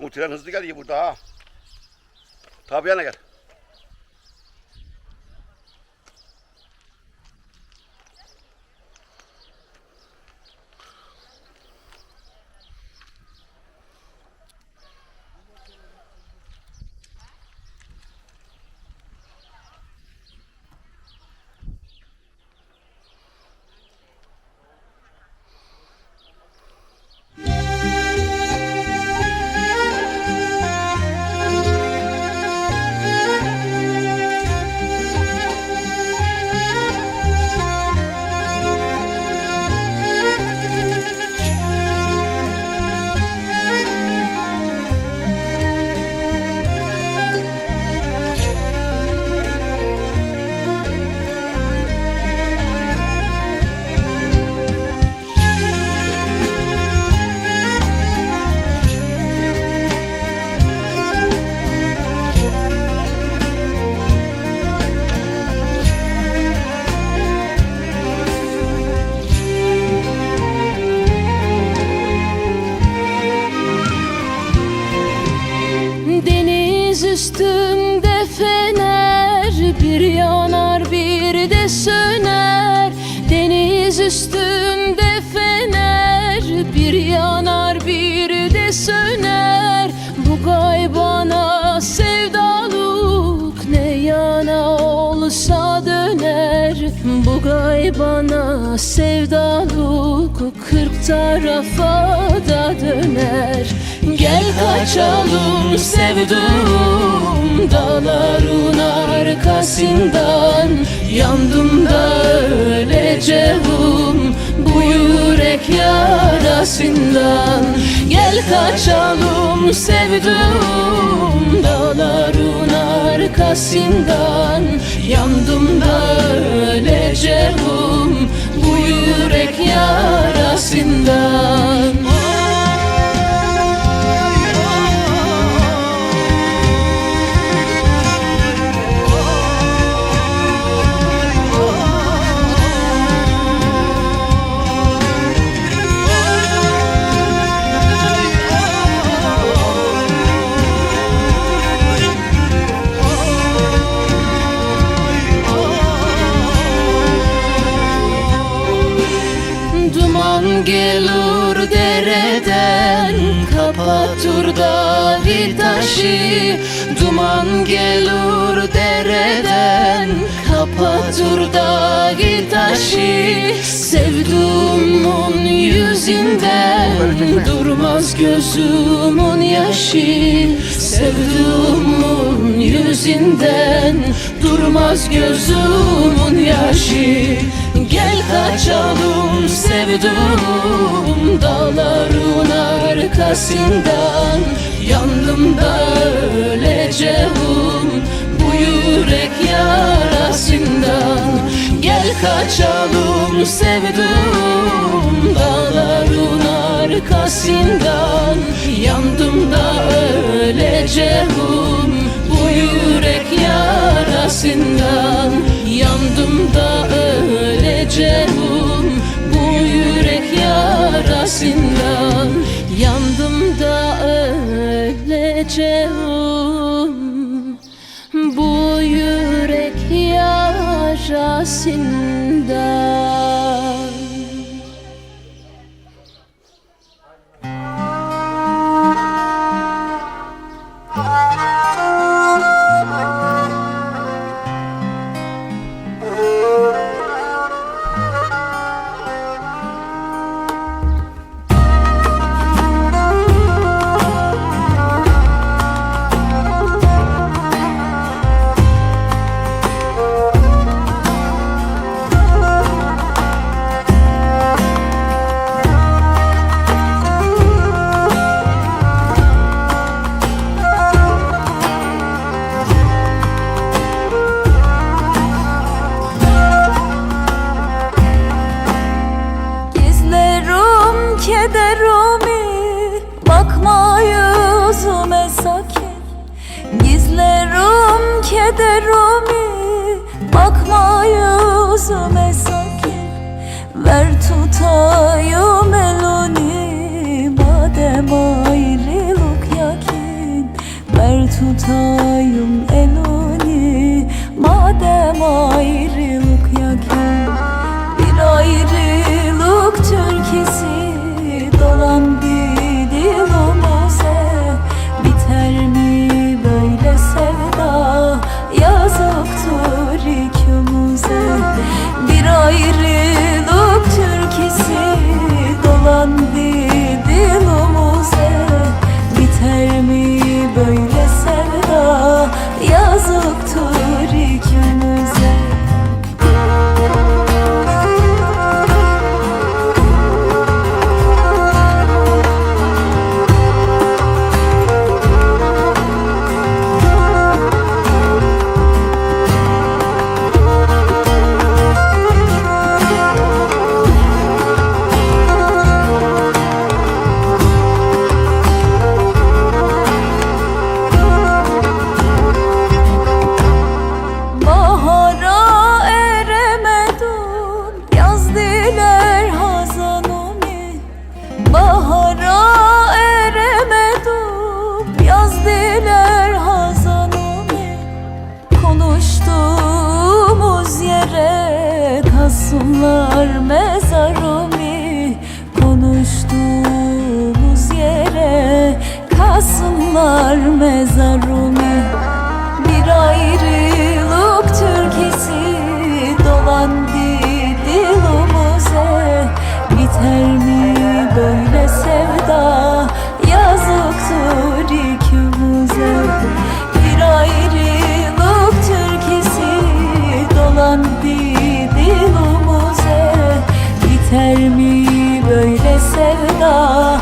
Soğuk tren hızlı geliyor burada ha. Tabi yana gel. De söner Deniz üstünde fener. Bir yanar bir de söner. Bu gaybana sevdalık Ne yana olsa döner. Bu gaybana sevdalık Kırk tarafa da döner. Gel kaçalım sevdum Dağların arkasından Yandım da öleceğim Bu yürek yarasından. Gel kaçalım sevdum Dağların arkasından Gelir dereden Kapatır dahi taşı. Duman gelir dereden Kapatır dahi taşı. Sevduğumun yüzünden Durmaz gözümün yaşı. Sevduğumun yüzünden Durmaz gözümün yaşı Gel kaçalım sevdum Dağların arkasından. Yandım da öleceğim Bu yürek yarasından. Gel kaçalım sevdum Dağların arkasından. Yandım da öleceğim yarasından eder Rumi Bakma yüzüme sakin Ver tutayım eloni Madem ayrılık yakin. Ver tutayım eloni Kasımlar mezarımı bir ayrılık türküsü dolandı dilimize Biter mi böyle sevda? Yazıktır ikimize Bir ayrılık türküsü dolandı dilimize Biter mi böyle sevda